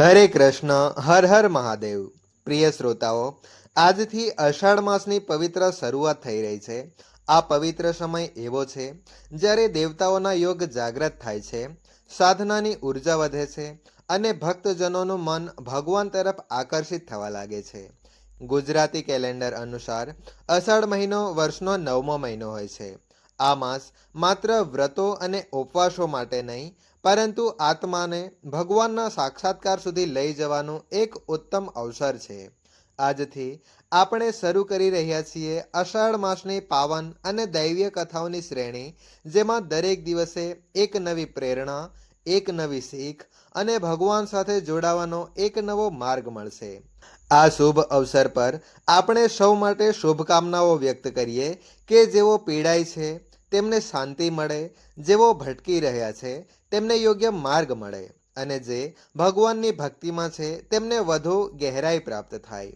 હરે કૃષ્ણ, હર હર મહાદેવ. પ્રિય શ્રોતાઓ, આજથી અષાઢ માસની પવિત્ર શરૂઆત થઈ રહી છે. આ પવિત્ર સમય એવો છે જ્યારે દેવતાઓના યોગ જાગ્રત થાય છે, સાધનાની ઊર્જા વધે છે અને ભક્તજનોનું મન ભગવાન તરફ આકર્ષિત થવા લાગે છે. ગુજરાતી કેલેન્ડર અનુસાર અષાઢ મહિનો વર્ષનો નવમો મહિનો હોય છે. આ માસ માત્ર વ્રતો અને ઉપવાસો માટે નહીં પરંતુ આત્માને ભગવાનના સાક્ષાત્કાર સુધી લઈ જવાનું એક ઉત્તમ અવસર છે. આજથી આપણે શરૂ કરી રહ્યા છીએ અષાઢ માસની પાવન અને દૈવીય કથાઓની શ્રેણી, જેમાં દરેક દિવસે એક નવી પ્રેરણા, એક નવી શીખ અને ભગવાન સાથે જોડાવાનો એક નવો માર્ગ મળશે. આ શુભ અવસર પર આપણે સૌ માટે શુભકામનાઓ વ્યક્ત કરીએ કે જેઓ પીડાય છે, તેમને શાંતિ મળે, જેઓ ભટકી રહ્યા છે તેમને યોગ્ય માર્ગ મળે અને જે ભગવાનની ભક્તિમાં છે, તેમને વધુ ગહેરાઈ પ્રાપ્ત થાય.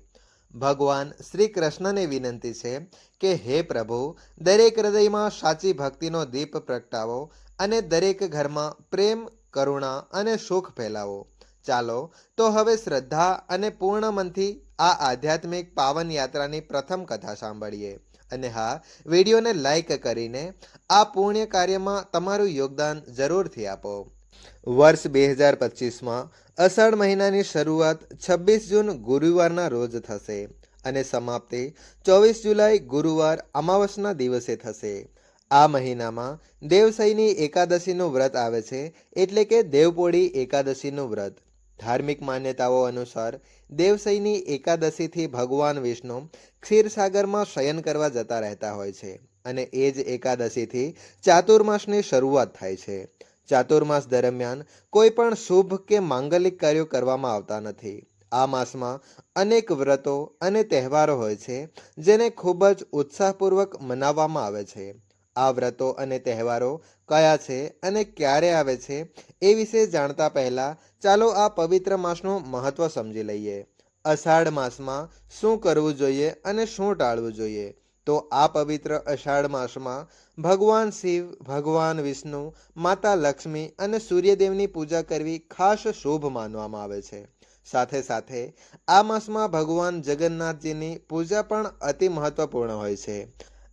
ભગવાન શ્રી કૃષ્ણને વિનંતી છે કે, હે પ્રભુ, દરેક હૃદયમાં સાચી ભક્તિનો દીપ પ્રગટાવો અને દરેક ઘરમાં પ્રેમ, કરુણા અને સુખ ફેલાવો. ચાલો, તો હવે શ્રદ્ધા અને પૂર્ણ મનથી આ આધ્યાત્મિક પાવન યાત્રાની પ્રથમ કથા સાંભળીએ. અને હા, વિડીયોને લાઈક કરીને આ પુણ્ય કાર્યમાં તમારું યોગદાન જરૂરથી આપો. વર્ષ બે હજાર પચીસમાં અષાઢ મહિનાની શરૂઆત છવ્વીસ જૂન ગુરુવારના રોજ થશે અને સમાપ્તિ ચોવીસ જુલાઈ ગુરુવાર અમાવસના દિવસે થશે. આ મહિનામાં દેવસઈની એકાદશીનું વ્રત આવે છે એટલે કે દેવપોળી એકાદશીનું વ્રત. ધાર્મિક માન્યતાઓ અનુસાર દેવસઈની એકાદશીથી ભગવાન વિષ્ણુ ક્ષીરસાગરમાં શયન કરવા જતા રહેતા હોય છે અને એ જ એકાદશીથી ચાતુર્માસની શરૂઆત થાય છે. ચાતુર્માસ દરમિયાન કોઈ પણ શુભ કે માંગલિક કાર્યો કરવામાં આવતા નથી. આ માસમાં અનેક વ્રતો અને તહેવારો હોય છે જેને ખૂબ જ ઉત્સાહપૂર્વક મનાવવામાં આવે છે. આ વ્રતો અને તહેવારો કયા છે અને ક્યારે આવે છે એ વિશે જાણતા પહેલા ચાલો આ પવિત્ર માસનું મહત્વ સમજી લઈએ. અષાઢ માસમાં શું કરવું જોઈએ અને શું ટાળવું જોઈએ? તો આ પવિત્ર અષાઢ માસમાં ભગવાન શિવ, ભગવાન વિષ્ણુ, માતા લક્ષ્મી અને સૂર્યદેવની પૂજા કરવી ખાસ શુભ માનવામાં આવે છે. સાથે સાથે આ માસમાં ભગવાન જગન્નાથજીની પૂજા પણ અતિ મહત્વપૂર્ણ હોય છે.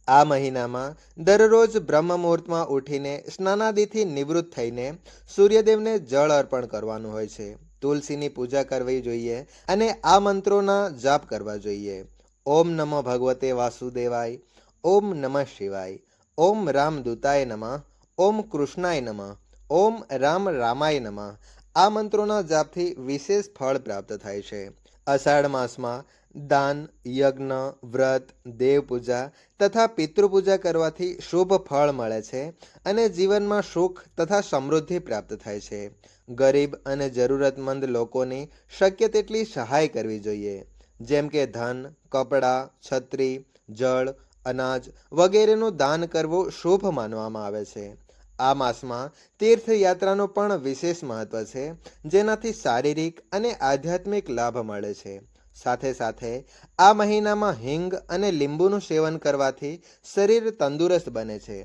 આ મહિનામાં દરરોજ બ્રહ્મ મુહૂર્તમાં ઉઠીને સ્નાનાદિથી નિવૃત્ત થઈને સૂર્યદેવને જળ અર્પણ કરવાનું હોય છે. તુલસીની પૂજા કરવી જોઈએ અને આ મંત્રોના જાપ કરવા જોઈએ. ઓમ નમઃ ભગવતે વાસુદેવાય, ઓમ નમઃ શિવાય, ઓમ રામ દૂતાય નમઃ, ઓમ કૃષ્ણાય નમઃ, ઓમ રામ રામાય નમઃ. આ મંત્રોના જાપથી વિશેષ ફળ પ્રાપ્ત થાય છે. અષાઢ માસમાં દાન, યજ્ઞ, વ્રત દેવ પૂજા તથા પિતૃપૂજા કરવાથી શુભ ફળ મળે છે અને જીવનમાં સુખ તથા સમૃદ્ધિ પ્રાપ્ત થાય છે. ગરીબ અને જરૂરતમંદ લોકોની શક્ય તેટલી સહાય કરવી જોઈએ, જેમ કે ધન, કપડાં, છત્રી, જળ, અનાજ વગેરેનું દાન કરવું શુભ માનવામાં આવે છે. આ માસમાં તીર્થયાત્રાનું પણ વિશેષ મહત્વ છે, જેનાથી શારીરિક અને આધ્યાત્મિક લાભ મળે છે. સાથે સાથે આ મહિનામાં હિંગ અને લીંબુનું સેવન કરવાથી શરીર તંદુરસ્ત બને છે.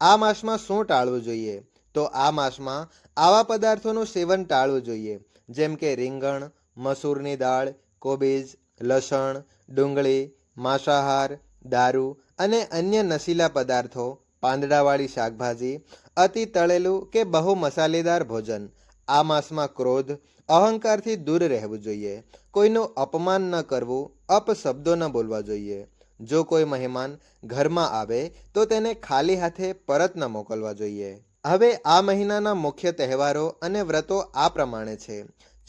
આ માસમાં શું ટાળવું જોઈએ? તો આ માસમાં આવા પદાર્થોનું સેવન ટાળવું જોઈએ, જેમ કે રીંગણ, મસૂરની દાળ, કોબીજ, લસણ, ડુંગળી, માંસાહાર, દારૂ અને અન્ય નશીલા પદાર્થો, પાંદડાવાળી શાકભાજી, અતિ તળેલું કે બહુ મસાલેદાર ભોજન. આ માસમાં ક્રોધ અહંકારથી દૂર રહેવું જોઈએ. કોઈનું અપમાન ન કરવું અપશબ્દો ન બોલવા જોઈએ. જો કોઈ મહેમાન ઘરમાં આવે, તો તેને ખાલી હાથે પરત ન મોકલવા જોઈએ. હવે આ મહિનાના મુખ્ય તહેવારો અને વ્રતો આ પ્રમાણે છે.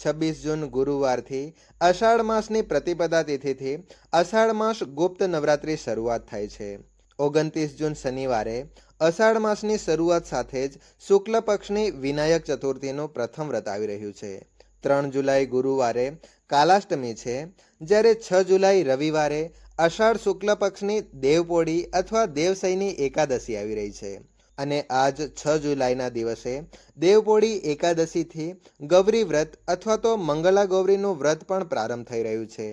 છવ્વીસ જૂન ગુરુવારથી અષાઢ માસની પ્રતિપદા તિથિથી અષાઢ માસ ગુપ્ત નવરાત્રિ શરૂઆત થાય છે. ઓગણત્રીસ જૂન શનિવારે અષાઢ માસની શરૂઆત સાથે જ શુક્લ પક્ષની વિનાયક ચતુર્થીનું પ્રથમ વ્રત આવી રહ્યું છે. ત્રણ જુલાઈ ગુરુવારે કાલાષ્ટમી છે, જ્યારે છ જુલાઈ રવિવારે અષાઢ શુક્લ પક્ષની દેવપોળી અથવા દેવસઈની એકાદશી આવી રહી છે. અને આજ છ જુલાઈના દિવસે દેવપોળી એકાદશીથી ગૌરી વ્રત અથવા તો મંગલા ગૌરીનું વ્રત પણ પ્રારંભ થઈ રહ્યું છે.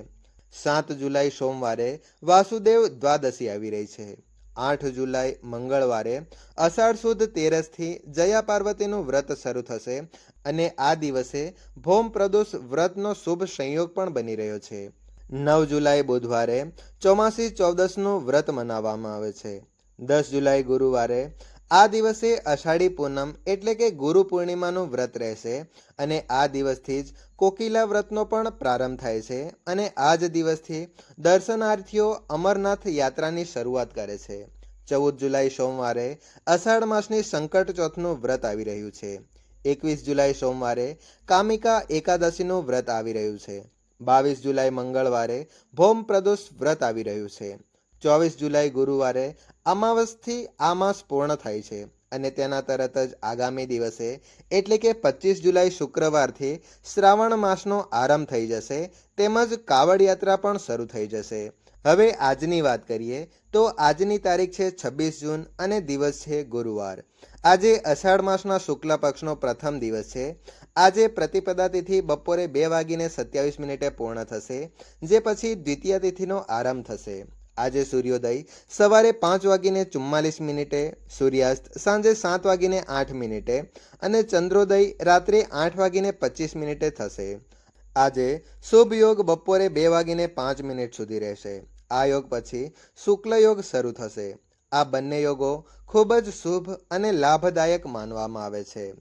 સાત જુલાઈ સોમવારે વાસુદેવ દ્વાદશી આવી રહી છે. આઠ જુલાઈ મંગળવારે અષાઢ સુદ તેરસથી જયા પાર્વતીનું વ્રત શરૂ થશે અને આ દિવસે ભોમ પ્રદોષ વ્રતનો શુભ સંયોગ પણ બની રહ્યો છે. નવ જુલાઈ બુધવારે ચોમાસી ચૌદસનું વ્રત મનાવવામાં આવે છે. દસ જુલાઈ ગુરુવારે આ દિવસે અષાઢી પૂનમ એટલે કે ગુરુ પૂર્ણિમાનું વ્રત રહેશે અને આ દિવસથી જ કોકિલા વ્રતનો પણ પ્રારંભ થાય છે અને આ જ દિવસથી દર્શનાર્થીઓ અમરનાથ યાત્રાની શરૂઆત કરે છે. ચૌદ જુલાઈ સોમવારે અષાઢ માસની સંકટ ચોથનું વ્રત આવી રહ્યું છે. એકવીસ જુલાઈ સોમવારે કામિકા એકાદશીનું વ્રત આવી રહ્યું છે. બાવીસ જુલાઈ મંગળવારે ભૌમ પ્રદોષ વ્રત આવી રહ્યું છે. ચોવીસ જુલાઈ ગુરુવારે અમાવસથી આ માસ પૂર્ણ થાય છે અને તેના તરત જ આગામી દિવસે એટલે કે પચીસ જુલાઈ શુક્રવારથી શ્રાવણ માસનો આરંભ થઈ જશે, તેમજ કાવડ યાત્રા પણ શરૂ થઈ જશે. હવે આજની વાત કરીએ તો આજની તારીખ છે છવ્વીસ જૂન અને દિવસ છે ગુરુવાર. આજે અષાઢ માસના શુક્લ પક્ષનો પ્રથમ દિવસ છે. આજે પ્રતિપદા તિથિ બપોરે બે વાગીને સત્યાવીસ મિનિટે પૂર્ણ થશે, જે પછી દ્વિતીય તિથિનો આરંભ થશે. આજે સૂર્યોદય સવારે પાંચ વાગીને ચુમ્માલીસ મિનિટે, સૂર્યાસ્ત સાંજે સાત વાગીને આઠ મિનિટે અને ચંદ્રોદય રાત્રે આઠ વાગીને પચીસ મિનિટે થશે. આજે શુભ યોગ બપોરે બે વાગીને પાંચ મિનિટ સુધી રહેશે. આ યોગ પછી શુક્લ યોગ શરૂ થશે. આ બંને યોગો ખૂબ જ શુભ અને લાભદાયક માનવામાં આવે છે.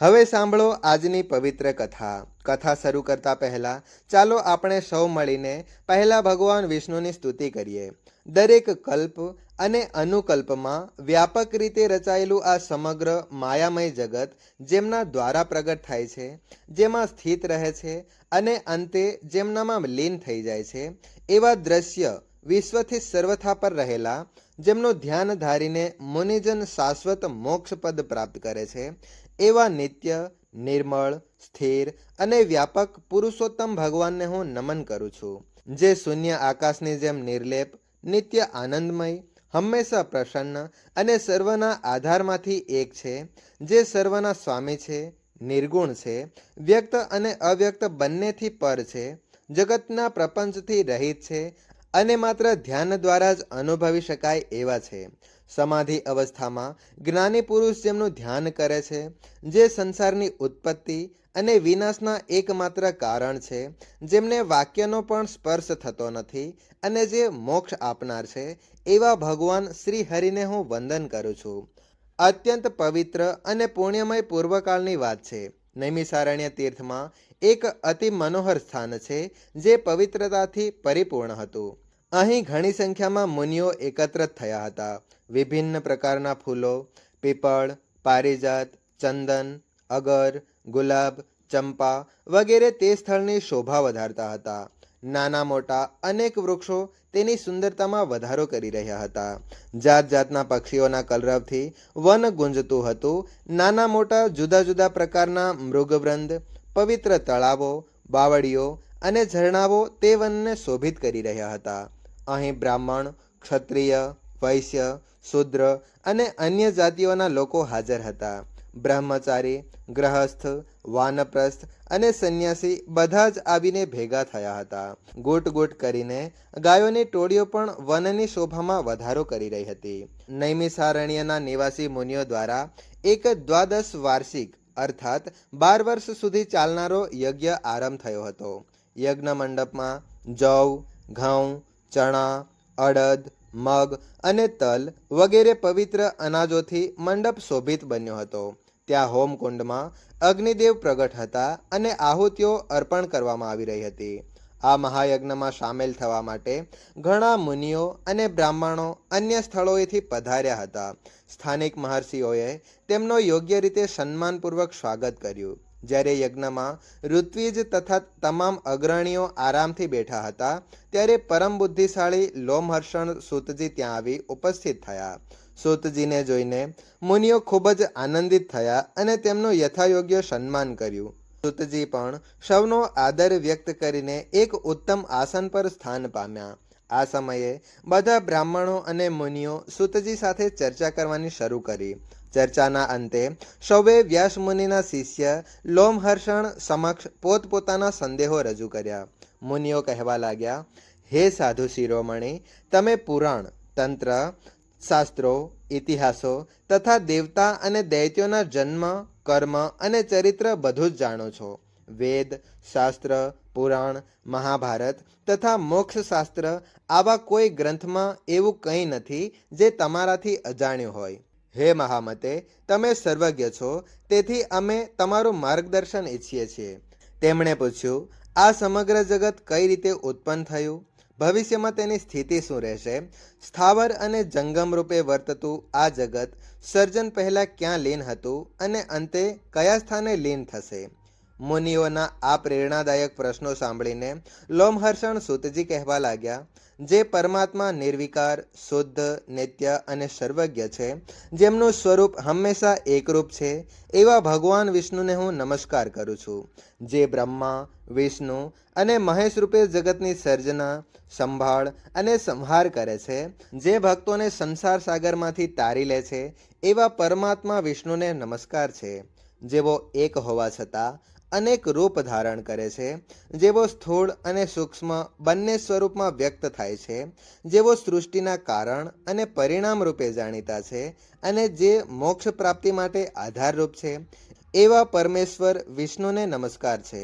હવે સાંભળો આજની પવિત્ર કથા. કથા શરૂ કરતા પહેલા ચાલો આપણે સૌ મળીને પહેલા ભગવાન વિષ્ણુની સ્તુતિ કરીએ. દરેક કલ્પ અને અનુકલ્પમાં વ્યાપક રીતે રચાયેલું આ સમગ્ર માયામય જગત જેમના દ્વારા પ્રગટ થાય છે, જેમાં સ્થિત રહે છે અને અંતે જેમનામાં લીન થઈ જાય છે, એવા દ્રશ્ય વિશ્વથી સર્વથા પર રહેલા, જેમનું ધ્યાન ધારીને મુનિજન શાશ્વત મોક્ષ પદ પ્રાપ્ત કરે છે એવા નિત્ય, નિર્મળ, સ્થિર અને વ્યાપક પુરુષોત્તમ ભગવાનને હું નમન કરું છું, જે શૂન્ય આકાશની જેમ નિર્લેપ, નિત્ય આનંદમય, હંમેશા પ્રસન્ન અને સર્વના આધારમાંથી એક છે, જે સર્વના સ્વામી છે, નિર્ગુણ છે, વ્યક્ત અને અવ્યક્ત બંનેથી પર છે, જગતના પ્રપંચથી રહિત છે અને માત્ર ધ્યાન દ્વારા જ અનુભવી શકાય એવા છે. સમાધિ અવસ્થામાં જ્ઞાની પુરુષ જેમનું ધ્યાન કરે છે, જે સંસારની ઉત્પત્તિ અને વિનાશના એકમાત્ર કારણ છે, જેમને વાક્યનો પણ સ્પર્શ થતો નથી અને જે મોક્ષ આપનાર છે, એવા ભગવાન શ્રી હરિને હું વંદન કરું છું. અત્યંત પવિત્ર અને પુણ્યમય પૂર્વકાળની વાત છે. નૈમિસારણ્ય તીર્થમાં એક અતિ મનોહર સ્થાન છે, જે પવિત્રતાથી પરિપૂર્ણ હતું. અહીં ઘણી સંખ્યામાં મુનિઓ એકત્રિત થયા હતા. વિભિન્ન પ્રકારના ફૂલો, પીપળ, પારિજાત, ચંદન, અગર, ગુલાબ, ચંપા વગેરે તે સ્થળની શોભા વધારતા હતા. નાના મોટા અનેક વૃક્ષો તેની સુંદરતામાં વધારો કરી રહ્યા હતા. જાત જાતના પક્ષીઓના કલરવથી વન ગુંજતું હતું. નાના મોટા જુદા જુદા પ્રકારના મૃગવૃંદ, પવિત્ર તળાવો, બાવળીઓ અને ઝરણાઓ તે વનને શોભિત કરી રહ્યા હતા. અહીં બ્રાહ્મણ, ક્ષત્રિય, વૈશ્ય, શૂદ્ર અને અન્ય જાતિઓના લોકો હાજર હતા. બ્રહ્મચારી, ગ્રહસ્થ, વાનપ્રસ્થ અને સંન્યાસી બધા જ આવીને ભેગા થયા હતા. ગુટ ગુટ કરીને ગાયોની ટોળીઓ પણ વનની શોભામાં વધારો કરી રહી હતી. નૈમિષારણ્યના નિવાસી મુનિઓ દ્વારા એક દ્વાદશ વાર્ષિક, અર્થાત બાર વર્ષ સુધી ચાલનારો યજ્ઞ આરંભ થયો હતો. યજ્ઞ મંડપમાં જવ, ઘઉં ચણા, અડદ, મગ અને તલ વગેરે પવિત્ર અનાજોથી મંડપ શોભિત બન્યો હતો. ત્યાં હોમકુંડમાં અગ્નિદેવ પ્રગટ હતા અને આહુતિઓ અર્પણ કરવામાં આવી રહી હતી. આ મહાયજ્ઞમાં સામેલ થવા માટે ઘણા મુનિઓ અને બ્રાહ્મણો અન્ય સ્થળોએથી પધાર્યા હતા. સ્થાનિક મહર્ષિઓએ તેમનો યોગ્ય રીતે સન્માનપૂર્વક સ્વાગત કર્યું. જ્યારે યજ્ઞમાં ઋત્વિજ તથા તમામ અગ્રણીઓ આરામથી બેઠા હતા, ત્યારે પરમ બુદ્ધિશાળી લોમહર્ષણ સૂતજી ત્યાં આવી ઉપસ્થિત થયા. સૂતજીને જોઈને મુનિઓ ખૂબ જ આનંદિત થયા અને તેમનું યથાયોગ્ય સન્માન કર્યું. સૂતજી પણ સૌનો આદર વ્યક્ત કરીને એક ઉત્તમ આસન પર સ્થાન પામ્યા. આ સમયે બધા બ્રાહ્મણો અને મુનિઓ સૂતજી સાથે ચર્ચા કરવાની શરૂ કરી. ચર્ચાના અંતે સૌએ વ્યાસ મુનિના શિષ્ય લોમહર્ષણ સમક્ષ પોતપોતાના સંદેહો રજૂ કર્યા. મુનિઓ કહેવા લાગ્યા, હે સાધુ શિરોમણી, તમે પુરાણ, તંત્ર, શાસ્ત્રો, ઇતિહાસો તથા દેવતા અને દૈત્યોના જન્મ, કર્મ અને ચરિત્ર બધું જ જાણો છો. વેદ, શાસ્ત્ર, પુરાણ, મહાભારત તથા મોક્ષશાસ્ત્ર આવા કોઈ ગ્રંથમાં એવું કંઈ નથી જે તમારાથી અજાણ્યું હોય. હે મહામતે, તમે સર્વજ્ઞ છો, તેથી અમે તમારું માર્ગદર્શન ઈચ્છીએ છીએ. તેમણે પૂછ્યું, આ સમગ્ર જગત કઈ રીતે ઉત્પન્ન થયું? ભવિષ્યમાં તેની સ્થિતિ શું રહેશે? સ્થાવર અને જંગમ રૂપે વર્તતું આ જગત સર્જન પહેલાં ક્યાં લીન હતું અને અંતે કયા સ્થાને લીન થશે? મુનિઓના આ પ્રેરણાદાયક પ્રશ્નો સાંભળીને લોમહર્ષણ સુતજી કહેવા લાગ્યા, જે પરમાત્મા નિર્વિકાર, શુદ્ધ, નિત્ય અને સર્વજ્ઞ છે, જેમનું સ્વરૂપ હંમેશા એકરૂપ છે, એવા ભગવાન વિષ્ણુને હું નમસ્કાર કરું છું. જે બ્રહ્મા, વિષ્ણુ અને મહેશ રૂપે જગતની સર્જના, સંભાળ અને સંહાર કરે છે, જે ભક્તોને સંસાર સાગરમાંથી તારી લે છે, એવા પરમાત્મા વિષ્ણુને નમસ્કાર છે. જેવો એક હોવા છતાં અનેક રૂપ ધારણ કરે છે, જેવો સ્થૂળ અને સૂક્ષ્મ બંને સ્વરૂપમાં વ્યક્ત થાય છે, જેવો સૃષ્ટિના કારણ અને પરિણામ રૂપે જાણીતા છે અને જે મોક્ષ પ્રાપ્તિ માટે આધારરૂપ છે, એવા પરમેશ્વર વિષ્ણુને નમસ્કાર છે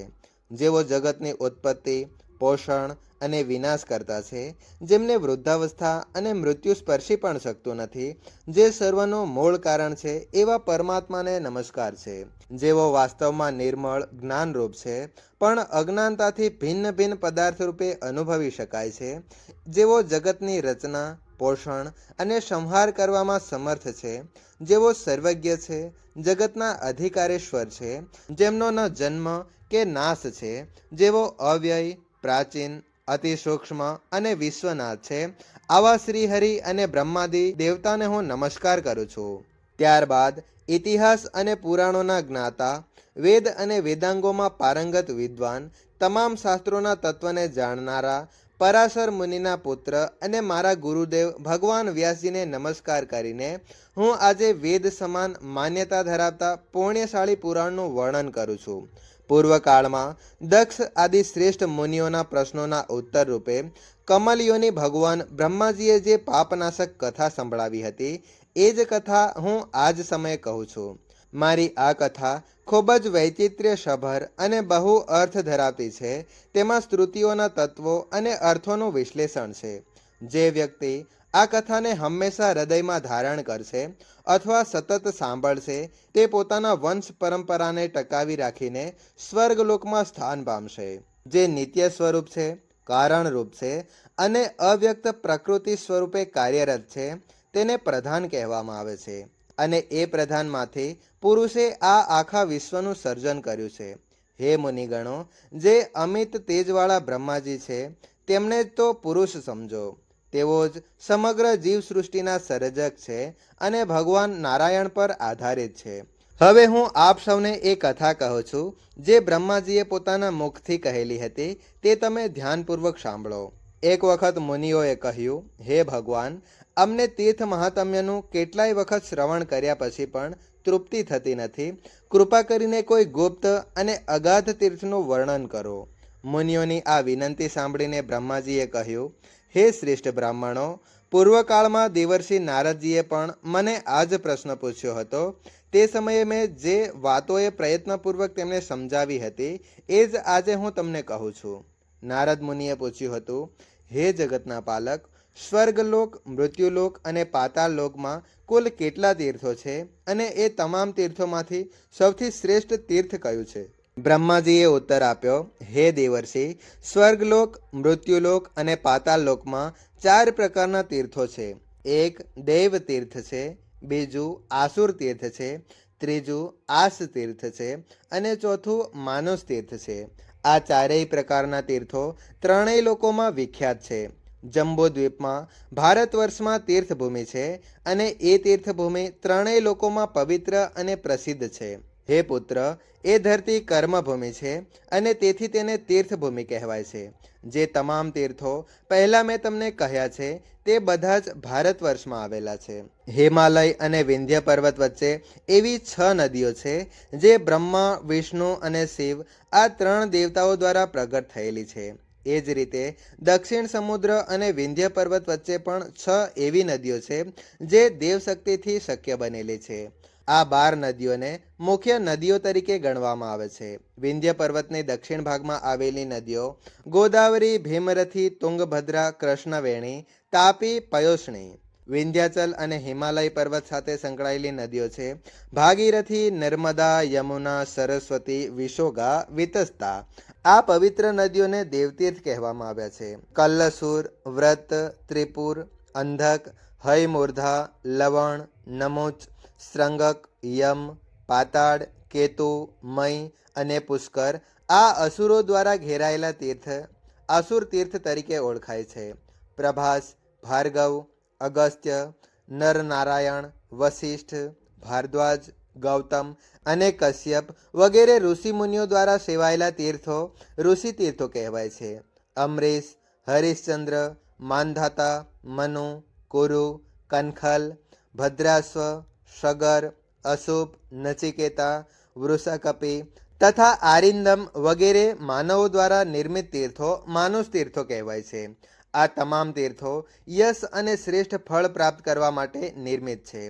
જેઓ જગતની ઉત્પત્તિ, પોષણ અને વિનાશ કરતા છે, જેમને વૃદ્ધાવસ્થા અને મૃત્યુ સ્પર્શી પણ શકતું નથી, જે સર્વનું મૂળ કારણ છે એવા પરમાત્માને નમસ્કાર છે. જેઓ વાસ્તવમાં નિર્મળ, જ્ઞાનરૂપ છે, પણ અજ્ઞાનતાથી ભિન્ન ભિન્ન પદાર્થ રૂપે અનુભવી શકાય છે. જેઓ જગતની રચના, પોષણ અને સંહાર કરવામાં સમર્થ છે. જેઓ સર્વજ્ઞ છે, જગતના અધિકારેશ્વર છે, જેમનો ન જન્મ કે નાશ છે. જેઓ અવ્યય, પ્રાચીન અતિ સૂક્ષ્મ અને વિશ્વનાથ છે. આવા શ્રી હરિ અને બ્રહ્માદિ દેવતાને હું નમસ્કાર કરું છું. ત્યારબાદ ઇતિહાસ અને પુરાણોના જ્ઞાતા, વેદ અને વેદાંગોમાં પારંગત વિદ્વાન, તમામ શાસ્ત્રોના તત્વને જાણનારા, પરાશર મુનિના પુત્ર અને મારા ગુરુદેવ ભગવાન વ્યાસજીને નમસ્કાર કરીને હું આજે વેદ સમાન માન્યતા ધરાવતા પુણ્યશાળી પુરાણનું વર્ણન કરું છું. પૂર્વકાળમાં દક્ષ આદિ શ્રેષ્ઠ મુનિઓના પ્રશ્નોના ઉત્તર રૂપે કમલયોની ભગવાન બ્રહ્માજીએ જે પાપનાશક કથા સંભળાવી હતી, એ જ કથા હું આજ સમયે કહું છું. મારી આ કથા ખૂબ જ વૈચિત્ર્ય સભર અને બહુ અર્થ ધરાવતી છે. તેમાં સ્તુતિઓના તત્વો અને અર્થોનું વિશ્લેષણ છે. જે વ્યક્તિ આ કથાને હંમેશા હૃદયમાં ધારણ કરશે અથવા સતત સાંભળશે, તે પોતાના વંશ પરંપરાને ટકાવી રાખીને સ્વર્ગલોકમાં સ્થાન પામશે, જે નિત્ય સ્વરૂપ છે કારણરૂપ છે અને અવ્યક્ત પ્રકૃતિ સ્વરૂપે કાર્યરત છે, તેને પ્રધાન કહેવામાં આવે છે. અને એ પ્રધાનમાંથી પુરુષે આ આખા વિશ્વનું સર્જન કર્યું છે. હે મુનિગણો, જે અમિત તેજવાળા બ્રહ્માજી છે, તેમને તો પુરુષ સમજો. તેઓ જ સમગ્ર જીવસૃષ્ટિના સર્જક છે અને ભગવાન નારાયણ પર આધારિત છે. હવે હું આપ સૌને એ કથા કહું છું, જે બ્રહ્માજીએ પોતાના મુખથી કહેલી હતી, તે તમે ધ્યાનપૂર્વક સાંભળો. એક વખત મુનિઓએ કહ્યું, હે ભગવાન, અમને તીર્થ મહાત્મ્યનું કેટલાય વખત શ્રવણ કર્યા પછી પણ તૃપ્તિ થતી નથી. કૃપા કરીને કોઈ ગુપ્ત અને અગાધ તીર્થનું વર્ણન કરો. મુનિઓની આ વિનંતી સાંભળીને બ્રહ્માજીએ કહ્યું હે શ્રેષ્ઠ બ્રાહ્મણો, પૂર્વકાળમાં દેવર્ષિ નારદજીએ પણ મને આ જ પ્રશ્ન પૂછ્યો હતો. તે સમયે મેં જે વાતોએ પ્રયત્નપૂર્વક તેમને સમજાવી હતી, એ જ આજે હું તમને કહું છું. નારદ મુનિએ પૂછ્યું હતું, હે જગતના પાલક, સ્વર્ગલોક, મૃત્યુલોક અને પાતાળ લોકમાં કુલ કેટલા તીર્થો છે અને એ તમામ તીર્થોમાંથી સૌથી શ્રેષ્ઠ તીર્થ કયું છે? બ્રહ્માજીએ ઉત્તર આપ્યો, હે દેવર્ષિ, સ્વર્ગલોક, મૃત્યુલોક અને પાતાળ લોકમાં ચાર પ્રકારના તીર્થો છે. એક દેવ તીર્થ છે, બીજું આસુર તીર્થ છે, ત્રીજું આસ તીર્થ છે અને ચોથું માનસ તીર્થ છે. આ ચારેય પ્રકારના તીર્થો ત્રણેય લોકોમાં વિખ્યાત છે. જંબોદ્વીપમાં ભારત વર્ષમાં તીર્થભૂમિ છે અને એ તીર્થભૂમિ ત્રણેય લોકોમાં પવિત્ર અને પ્રસિદ્ધ છે. હે પુત્ર, એ ધરતી કર્મભૂમિ છે અને તેથી તેને તીર્થભૂમિ કહેવાય છે. જે તમામ તીર્થો પહેલાં મેં તમને કહ્યા છે, તે બધા જ ભારત વર્ષમાં આવેલા છે. હિમાલય અને વિંધ્ય પર્વત વચ્ચે એવી છ નદીઓ છે, જે બ્રહ્મા, વિષ્ણુ અને શિવ આ ત્રણ દેવતાઓ દ્વારા પ્રગટ થયેલી છે. એ જ રીતે દક્ષિણ સમુદ્ર અને વિંધ્ય પર્વત વચ્ચે પણ છ એવી નદીઓ છે, જે દેવશક્તિથી શક્ય બનેલી છે. આ બાર નદીઓને મુખ્ય નદીઓ તરીકે ગણવામાં આવે છે. વિંધ્ય પર્વતની દક્ષિણ ભાગમાં આવેલી નદીઓ ગોદાવરી, ભીમરથી, તુંગભદ્રા, કૃષ્ણવેણી, તાપી પયોષણી વિંધ્યાચલ અને હિમાલય પર્વત સાથે સંકળાયેલી નદીઓ છે. ભાગીરથી નર્મદા, યમુના, સરસ્વતી, વિશોગા, વિતસ્તા આ પવિત્ર નદીઓને દેવતીર્થ કહેવામાં આવ્યા છે. કલ્લસુર, વ્રત, ત્રિપુર, અંધક હયમૂર્ધા, લવણ, નમુચ શ્રંગક યમ, પાતાળ, કેતુ, મય અને પુષ્કર આ અસુરો દ્વારા ઘેરાયેલા તીર્થ અસુર તીર્થ તરીકે ઓળખાય છે. પ્રભાસ, ભાર્ગવ, અગસ્ત્ય, નરનારાયણ વશિષ્ઠ ભારદ્વાજ, ગૌતમ અને કશ્યપ વગેરે ઋષિમુનિઓ દ્વારા સેવાયેલા તીર્થો ઋષિ તીર્થો કહેવાય છે. અમરીશ, હરિશ્ચંદ્ર, માનધાતા, મનુ કુરુ, કનખલ ભદ્રાશ્વ સગર, અશુભ, નચિકેતા, વૃષકપી તથા આરિંદમ વગેરે માનવો દ્વારા નિર્મિત તીર્થો માનુષ તીર્થો કહેવાય છે. આ તમામ તીર્થો યશ અને શ્રેષ્ઠ ફળ પ્રાપ્ત કરવા માટે નિર્મિત છે.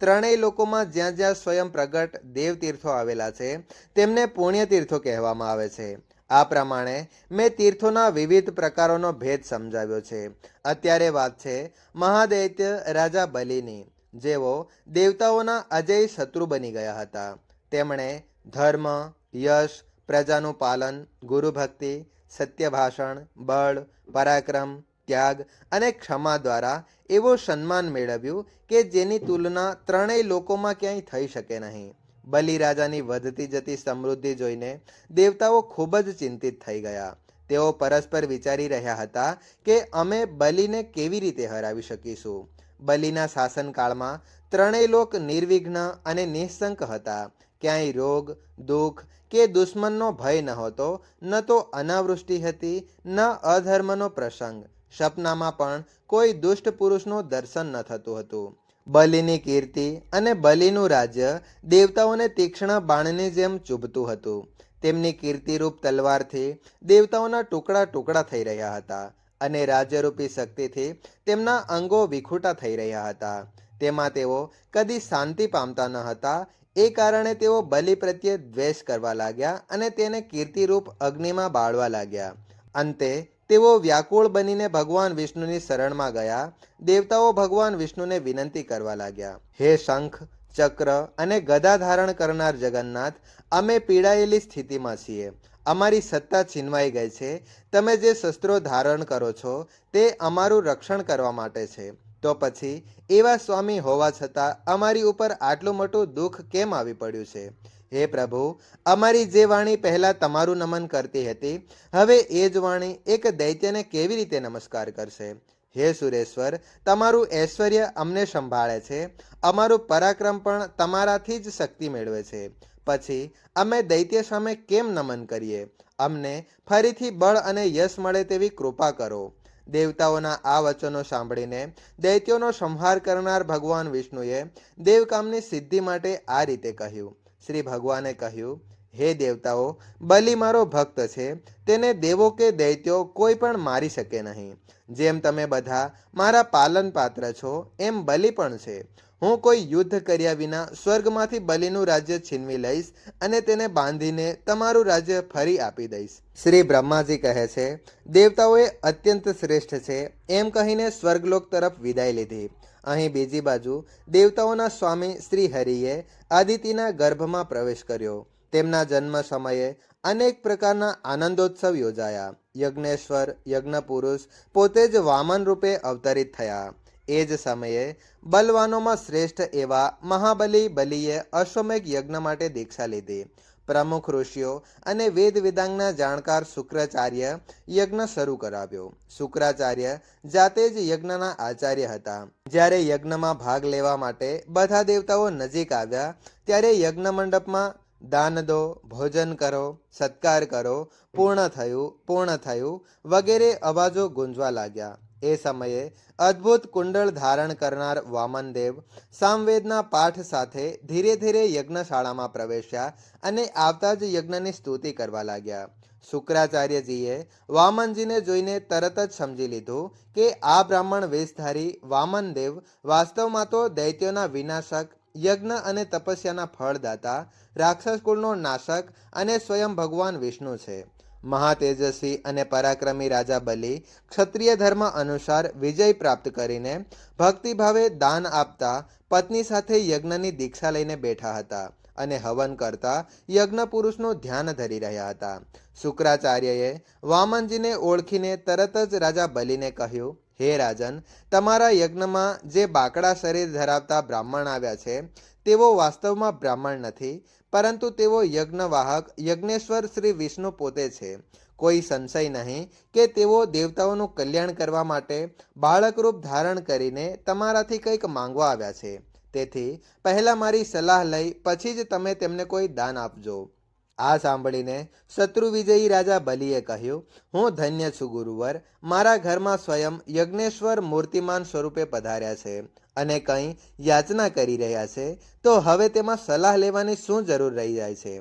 ત્રણેય લોકોમાં જ્યાં જ્યાં સ્વયં પ્રગટ દેવ તીર્થો આવેલા છે, તેમને પુણ્ય તીર્થો કહેવામાં આવે છે. આ પ્રમાણે મેં તીર્થોના વિવિધ પ્રકારોનો ભેદ સમજાવ્યો છે. અત્યારે વાત છે મહાદૈત્ય રાજા બલિની, જેઓ દેવતાઓના અજય શત્રુ બની ગયા હતા. તેમણે ધર્મ, યશ, પ્રજાનું પાલન, ગુરુભક્તિ, સત્યભાષણ, બળ, પરાક્રમ, ત્યાગ અને ક્ષમા દ્વારા એવો સન્માન મેળવ્યું કે જેની તુલના ત્રણેય લોકોમાં ક્યાંય થઈ શકે નહીં. બલિરાજાની વધતી જતી સમૃદ્ધિ જોઈને દેવતાઓ ખૂબ જ ચિંતિત થઈ ગયા. તેઓ પરસ્પર વિચારી રહ્યા હતા કે અમે બલિને કેવી રીતે હરાવી શકીશું. બલિના શાસનકાળમાં ત્રણેય લોક નિર્વિઘ્ન અને નિઃશંક હતા. ક્યાંય રોગ, દુઃખ કે દુશ્મનનો ભય નહોતો ન તો અનાવૃષ્ટિ હતી, ન અધર્મનો પ્રસંગ. સપનામાં પણ કોઈ દુષ્ટ પુરુષનું દર્શન ન થતું હતું. બલિની કીર્તિ અને બલિનું રાજ્ય દેવતાઓને તીક્ષ્ણ બાણની જેમ ચૂભતું હતું. તેમની કીર્તિરૂપ તલવારથી દેવતાઓના ટુકડા ટુકડા થઈ રહ્યા હતા અને રાજ્યરૂપી શક્તિથી તેમના અંગો વિખૂટા થઈ રહ્યા હતા. તેમાં તેઓ કદી શાંતિ પામતા ન હતા. એ કારણે તેઓ બલિ પ્રત્યે દ્વેષ કરવા લાગ્યા અને તેને કીર્તિરૂપ અગ્નિમાં બાળવા લાગ્યા. અંતે તેઓ વ્યાકુળ બનીને ભગવાન વિષ્ણુની શરણમાં ગયા. દેવતાઓ ભગવાન વિષ્ણુને વિનંતી કરવા લાગ્યા. હે શંખ, ચક્ર અને ગદા ધારણ કરનાર જગન્નાથ, અમે પીડાયેલી સ્થિતિમાં છીએ. અમારી સત્તા છીનવાઈ ગઈ છે. તમે જે શસ્ત્રો ધારણ કરો છો, તે અમારું રક્ષણ કરવા માટે છે. તો પછી એવા સ્વામી હોવા છતાં અમારી ઉપર આટલું મોટું દુઃખ કેમ આવી પડ્યું છે? હે પ્રભુ, અમારી જે વાણી પહેલાં તમારું નમન કરતી હતી, હવે એ જ વાણી એક દૈત્યને કેવી રીતે નમસ્કાર કરશે? હે સુરેશ્વર, તમારું ઐશ્વર્ય અમને સંભાળે છે, અમારું પરાક્રમ પણ તમારાથી જ શક્તિ મેળવે છે. પછી, અમે દૈત્ય સામે કેમ નમન કરીએ? અમને ફરીથી બળ અને યશ મળે તેવી કૃપા કરો. દેવતાઓના આ વચનો સાંભળીને દૈત્યોનો સંહાર કરનાર ભગવાન વિષ્ણુએ દેવકામની સિદ્ધિ માટે આ રીતે કહ્યું શ્રી ભગવાને કહ્યું, હે દેવતાઓ, બલિ મારો ભક્ત છે, તેને દેવો કે દૈત્યો કોઈ પણ મારી શકે નહીં. જેમ તમે બધા મારા પાલન પાત્ર છો, એમ બલિ પણ છે. હું કોઈ યુદ્ધ કર્યા વિના સ્વર્ગમાંથી બલિનું રાજ્ય છીનવી લઈશ અને તેને બાંધીને તમારું રાજ્ય ફરી આપી દઈશ. શ્રી બ્રહ્માજી કહે છે, દેવતાઓએ અત્યંત શ્રેષ્ઠ છે. એમ કહીને સ્વર્ગલોક તરફ વિદાય લીધી. અહીં બીજી બાજુ દેવતાઓના સ્વામી શ્રી હરિએ આદિતિના ગર્ભમાં પ્રવેશ કર્યો. તેમના જન્મ સમયે અનેક પ્રકારના આનંદોત્સવ યોજાયા. યજ્ઞેશ્વર યજ્ઞ પુરુષ પોતે જ વામન રૂપે અવતરિત થયા. એ જ સમયે બલવાનોમાં શ્રેષ્ઠ એવા મહાબલી બલિએ અશ્વમેઘ યજ્ઞ માટે દીક્ષા લીધી. પ્રમુખ ઋષિઓ અને વેદ વેદાંગના જાણકાર શુક્રાચાર્ય યજ્ઞ શરૂ કરાવ્યો. શુક્રાચાર્ય જાતે જ યજ્ઞના આચાર્ય હતા. જ્યારે યજ્ઞમાં ભાગ લેવા માટે બધા દેવતાઓ નજીક આવ્યા, ત્યારે યજ્ઞ મંડપમાં દાન દો, ભોજન કરો, સત્કાર કરો, પૂર્ણ થયું પૂર્ણ થયું વગેરે અવાજો ગુંજવા લાગ્યા. એ સમયે અદ્ભુત કુંડળ ધારણ કરનાર વામનદેવ સામવેદના પાઠ સાથે ધીરે ધીરે યજ્ઞશાળામાં પ્રવેશ્યા અને આવતા જ યજ્ઞની સ્તુતિ કરવા લાગ્યા. શુક્રાચાર્યજીએ વામનજીને જોઈને તરત જ સમજી લીધું કે આ બ્રાહ્મણ વેશધારી વામનદેવ વાસ્તવમાં તો દૈત્યોના વિનાશક, યજ્ઞ અને તપસ્યાના ફળદાતા, રાક્ષસ કુળનો નાશક અને સ્વયં ભગવાન વિષ્ણુ છે. મહાતેજસ્વી અને પરાક્રમી રાજા બલિ ક્ષત્રિય ધર્મ અનુસાર વિજય પ્રાપ્ત કરીને ભક્તિભાવે દાન આપતા પત્ની સાથે યજ્ઞની દીક્ષા લઈને બેઠા હતા અને હવન કરતા યજ્ઞ પુરુષનું ધ્યાન ધરી રહ્યા હતા. શુક્રાચાર્યએ વામનજીને ઓળખીને તરત જ રાજા બલિને કહ્યું હે રાજન, તમારા યજ્ઞમાં જે બાકડા શરીર ધરાવતા બ્રાહ્મણ આવ્યા છે, તેઓ વાસ્તવમાં બ્રાહ્મણ નથી, પરંતુ તેઓ યજ્ઞવાહક યજ્ઞેશ્વર શ્રી વિષ્ણુ પોતે છે. કોઈ સંશય નહીં કે તેઓ દેવતાઓનું કલ્યાણ કરવા માટે બાળકરૂપ ધારણ કરીને તમારાથી કંઈક માંગવા આવ્યા છે. તેથી પહેલાં મારી સલાહ લઈ પછી જ તમે તેમને કોઈ દાન આપજો. આ સાંભળીને શત્રુ વિજયી રાજા બલિએ કહ્યું, હું ધન્ય છું ગુરુવર. મારા ઘરમાં સ્વયં યજ્ઞેશ્વર મૂર્તિમાન સ્વરૂપે પધાર્યા છે અને કંઈ યાચના કરી રહ્યા છે, તો હવે તેમાં સલાહ લેવાની શું જરૂર રહી જાય છે?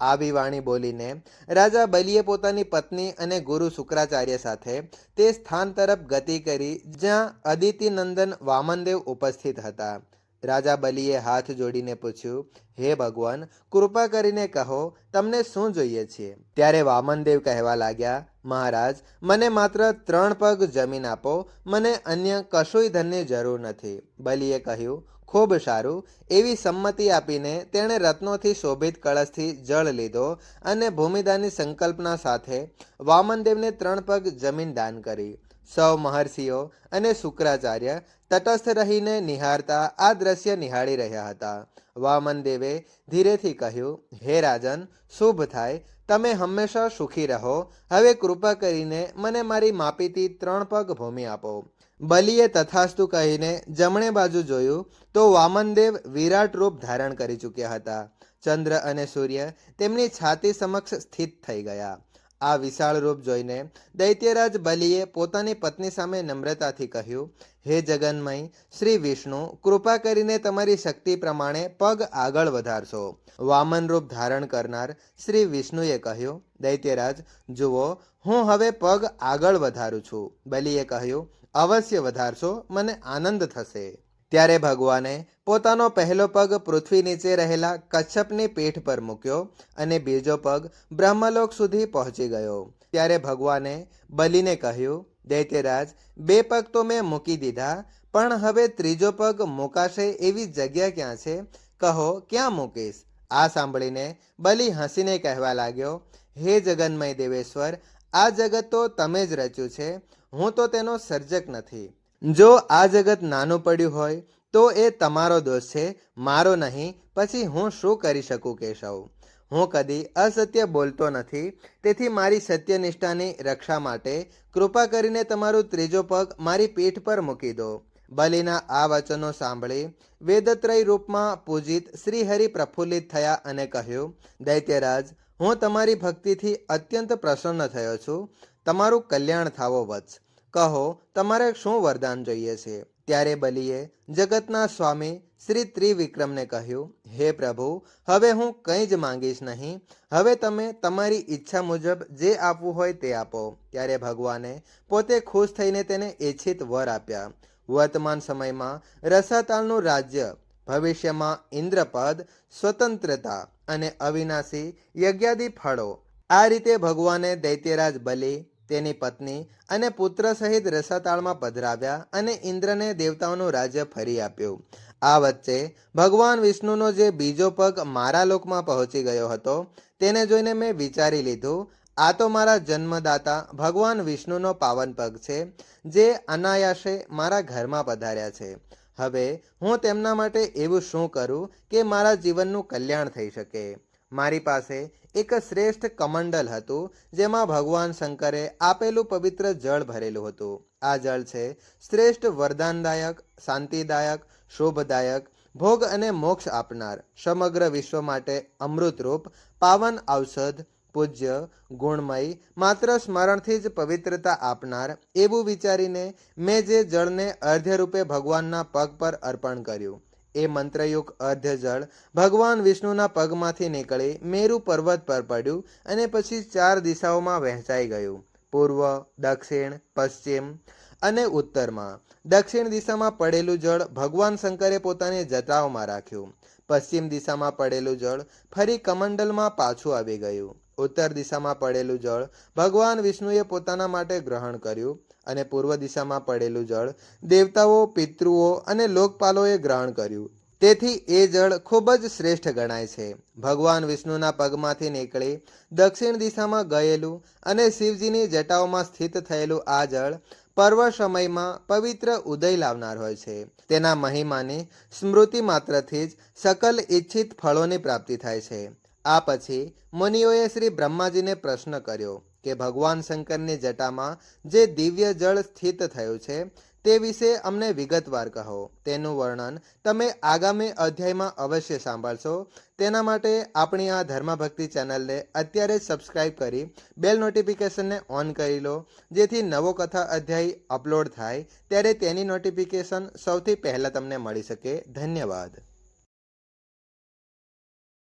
આવી વાણી બોલીને રાજા બલિએ પોતાની પત્ની અને ગુરુ શુક્રાચાર્ય સાથે તે સ્થાન તરફ ગતિ કરી જ્યાં અદિતિનંદન વામનદેવ ઉપસ્થિત હતા. રાજા બલિએ હાથ જોડીને પૂછ્યું, હે ભગવાન, કૃપા કરીને કહો, તમને શું જોઈએ છે? ત્યારે વામનદેવ કહેવા લાગ્યા, મહારાજ, મને માત્ર ત્રણ પગ જમીન આપો, મને અન્ય કશુંય ધનની જરૂર નથી. બલિએ કહ્યું, ખૂબ સારું. એવી સંમતિ આપીને તેણે રત્નોથી શોભિત કળશથી જળ લીધો અને ભૂમિદાનની સંકલ્પના સાથે વામનદેવને ત્રણ પગ જમીન દાન કરી. સૌ મહર્ષિઓ અને શુક્રાચાર્ય તટસ્થ રહીને નિહાળતા આ દ્રશ્ય નિહાળી રહ્યા હતા. વામન દેવે ધીરેથી કહ્યું, હે રાજન, શુભ થાય. તમે હંમેશા સુખી રહો. હવે કૃપા કરીને મને મારી માપીથી ત્રણ પગ ભૂમિ આપો. બલિએ તથાસ્તુ કહીને જમણે બાજુ જોયું તો વામનદેવ વિરાટ રૂપ ધારણ કરી ચૂક્યા હતા. ચંદ્ર અને સૂર્ય તેમની છાતી સમક્ષ સ્થિત થઈ ગયા. આ વિશાળ રૂપ જોઈને દૈત્યરાજ બલિએ પોતાની પત્ની સામે નમ્રતાથી કહ્યું, હે જગન્મય, શ્રી વિષ્ણુ, કૃપા કરીને તમારી શક્તિ પ્રમાણે પગ આગળ વધારશો. વામન રૂપ ધારણ કરનાર શ્રી વિષ્ણુએ કહ્યું, દૈત્યરાજ, જુઓ, હું હવે પગ આગળ વધારું છું. બલિએ કહ્યું, અવશ્ય વધારશો, મને આનંદ થશે. ત્યારે ભગવાને પોતાનો પહેલો પગ પૃથ્વી નીચે રહેલા કચ્છપની પીઠ પર મૂક્યો અને બીજો પગ બ્રહ્મલોક સુધી પહોંચી ગયો. ત્યારે ભગવાને બલિને કહ્યું, દૈત્યરાજ, બે પગ તો મેં મૂકી દીધા, પણ હવે ત્રીજો પગ મૂકાશે એવી જગ્યા ક્યાં છે? કહો, ક્યાં મૂકીશ? આ સાંભળીને બલિ હસીને કહેવા લાગ્યો, હે જગન્મય દેવેશ્વર, આ જગત તો તમે જ રચ્યું છે, હું તો તેનો સર્જક નથી. જો આ જગત નાનું પડ્યું હોય, તો એ તમારો દોષ છે, મારો નહીં. પછી હું શું કરી શકું, કેશવ? હું કદી અસત્ય બોલતો નથી. તેથી મારી સત્યનિષ્ઠાની રક્ષા માટે કૃપા કરીને તમારું ત્રીજો પગ મારી પીઠ પર મૂકી દો. બલિના આ વચનો સાંભળી વેદત્રય રૂપમાં પૂજિત શ્રી હરિ પ્રફુલ્લિત થયા અને કહ્યું, દૈત્યરાજ, હું તમારી ભક્તિથી અત્યંત પ્રસન્ન થયો છું. તમારું કલ્યાણ થાવો વત્સ. કહો, તમારે શું વરદાન જોઈએ છે? ત્યારે બલિએ જગતના સ્વામી શ્રી ત્રિવિક્રમને કહ્યું, હે પ્રભુ, હવે હું કંઈ જ માંગીશ નહીં. હવે તમે તમારી ઈચ્છા મુજબ જે આપવું હોય તે આપો. ત્યારે ભગવાને પોતે ખુશ થઈને તેને ઈચ્છિત વર આપ્યા. વર્તમાન સમયમાં રસાતાલનું રાજ્ય, ભવિષ્યમાં ઇન્દ્રપદ, સ્વતંત્રતા અને અવિનાશી યજ્ઞાદિ ફળો. આ રીતે ભગવાને દૈત્યરાજ બલિ તેની પત્ની અને પુત્ર સહિત રસાતાળમાં પધરાવ્યા અને ઇન્દ્રને દેવતાઓનું રાજ્ય ફરી આપ્યું. આ વચ્ચે ભગવાન વિષ્ણુનો જે બીજો પગ મારા લોકમાં પહોંચી ગયો હતો, તેને જોઈને મેં વિચારી લીધું, આ તો મારા જન્મદાતા ભગવાન વિષ્ણુનો પાવન પગ છે, જે અનાયાસે મારા ઘરમાં પધાર્યા છે. હવે હું તેમના માટે એવું શું કરું કે મારા જીવનનું કલ્યાણ થઈ શકે? મારી પાસે એક શ્રેષ્ઠ કમંડલ હતું, જેમાં ભગવાન શંકરે આપેલું પવિત્ર જળ ભરેલું હતું. આ જળ છે શ્રેષ્ઠ વરદાનદાયક, શાંતિદાયક, શોભદાયક, ભોગ અને મોક્ષ આપનાર, સમગ્ર વિશ્વ માટે અમૃતરૂપ, પાવન ઔષધ, પૂજ્ય, ગુણમય, માત્ર સ્મરણથી જ પવિત્રતા આપનાર, એવું વિચારીને મેં જે જળને અર્ધ્ય રૂપે ભગવાનના પગ પર અર્પણ કર્યું. એ મંત્રયુક્ત અર્ધ જળ ભગવાન વિષ્ણુના પગમાંથી નીકળી મેરુ પર્વત પર પડ્યું અને પછી ચાર દિશાઓમાં વહેંચાઈ ગયું. પૂર્વ, દક્ષિણ, પશ્ચિમ અને ઉત્તરમાં. દક્ષિણ દિશામાં પડેલું જળ ભગવાન શંકરે પોતાની જટાઓમાં રાખ્યું. પશ્ચિમ દિશામાં પડેલું જળ ફરી કમંડલમાં પાછું આવી ગયું. ઉત્તર દિશામાં પડેલું જળ ભગવાન વિષ્ણુએ પોતાના માટે ગ્રહણ કર્યું. અને પૂર્વ દિશામાં પડેલું જળ દેવતાઓ, પિતૃઓ અને લોકપાલોએ ગ્રહણ કર્યું. તેથી એ જળ ખૂબ જ શ્રેષ્ઠ ગણાય છે. ભગવાન વિષ્ણુના પગમાંથી નીકળી દક્ષિણ દિશામાં ગયેલું અને શિવજીની જટાઓમાં સ્થિત થયેલું આ જળ પર્વ સમયમાં પવિત્ર ઉદય લાવનાર હોય છે. તેના મહિમાની સ્મૃતિ માત્રથી જ સકલ ઈચ્છિત ફળોની પ્રાપ્તિ થાય છે. આ પછી મુનિઓએ શ્રી બ્રહ્માજીને પ્રશ્ન કર્યો કે ભગવાન શંકરની જટામાં જે દિવ્ય જળ સ્થિત થયું છે, તે વિશે અમને વિગતવાર કહો. તેનું વર્ણન તમે આગામી અધ્યાયમાં અવશ્ય સાંભળશો. તેના માટે આપણી આ ધર્મભક્તિ ચેનલને અત્યારે જ સબસ્ક્રાઇબ કરી બેલ નોટિફિકેશનને ઓન કરી લો, જેથી નવો કથા અધ્યાય અપલોડ થાય, ત્યારે તેની નોટિફિકેશન સૌથી પહેલાં તમને મળી શકે. ધન્યવાદ.